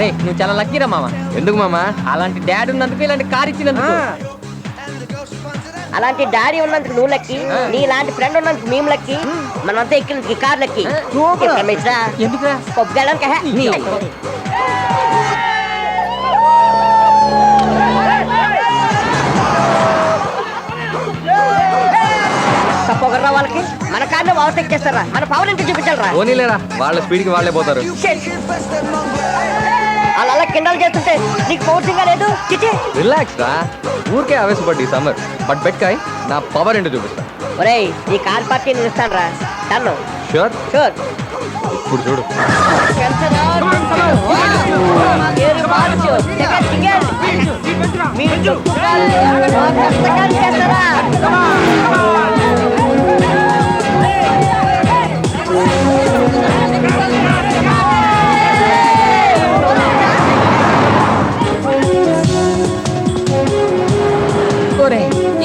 రే నువ్వు చాలా లక్కీరా మామ. ఎందుకు మామా? అలాంటి డాడీ ఉన్నందుకు ఇలాంటి కార్ ఇచ్చినందుకు. అలాంటి డాడీ ఉన్నందుకు నువ్వు లక్కి నీ లాంటి ఫ్రెండ్ ఉన్నందుకు మేము లక్కి మనంతా ఎక్కినందుకు కార్ లక్కి ఎందుకురా? వాళ్ళకి. మన కార్ని ఓవర్టేక్ చేస్తారా మన పవర్ ఇంటి చూపించాలరా. వాళ్ళ స్పీడ్కి వాళ్ళే పోతారు. కిండలు చేస్తుంటే నీకు పౌర్షంగా లేదు చిచి రిలాక్స్ రా ఊరికే ఆవేశపడ్డి సమ్మర్ బట్ బెట్కాయ్ నా పవర్ ఏంటో చూపిస్తా ఒరేయ్ ఈ కార్ పార్టీ నేను ఇస్తాను రా తన్ను షూర్ షూర్ ఇప్పుడు చూడు ఒరే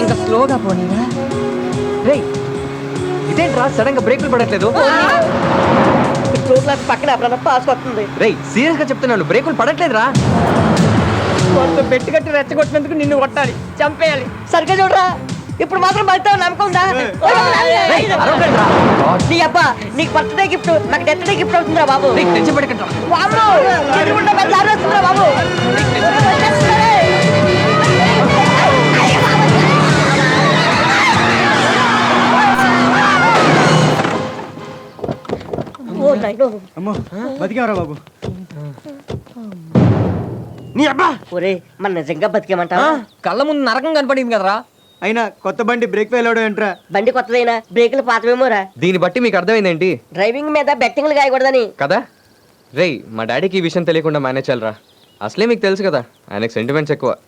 ఇంకా స్లోగా పోనీరా? రే ఇదేంట్రా? సడన్గా బ్రేకులు పడట్లేదు. టూ క్లాస్ పక్కన ఎప్పుడన్నా పాస్ వస్తుంది. రే సీరియస్గా చెప్తున్నాను బ్రేకులు పడట్లేదురా. కొంత బెట్టు కట్టి రెచ్చగొట్టినందుకు నిన్ను కొట్టాలి చంపేయాలి. సరిగ్గా చూడరా? ఇప్పుడు మాత్రం పడతావు నమ్మకం ఉందా. నీ అబ్బా నీకు బర్త్డే గిఫ్ట్ నాకు డెత్ డే గిఫ్ట్ అవుతుందిరా బాబు. రేయ్, అమ్మో. బతికేవరా బాబు? నీ అబ్బా! ఒరే మన నిజంగా బతికేమంటావా? కళ్ళ ముందు నరకం కనపడింది కదరా. అయినా కొత్త బండి బ్రేక్ ఫెయిల్ అవడం ఏంట్రా? బండి కొత్తదైనా? బ్రేకులు పాతవేమోరా? దీన్ని బట్టి మీకు అర్థమైందేంటి? డ్రైవింగ్ మీద బెట్టింగ్లు కాయకూడదని కదా? రేయ్ మా డాడీకి ఈ విషయం తెలియకుండా మేనేజ్ చేయాలరా. అసలే మీకు తెలుసు కదా ఆయనకు సెంటిమెంట్స్ ఎక్కువ.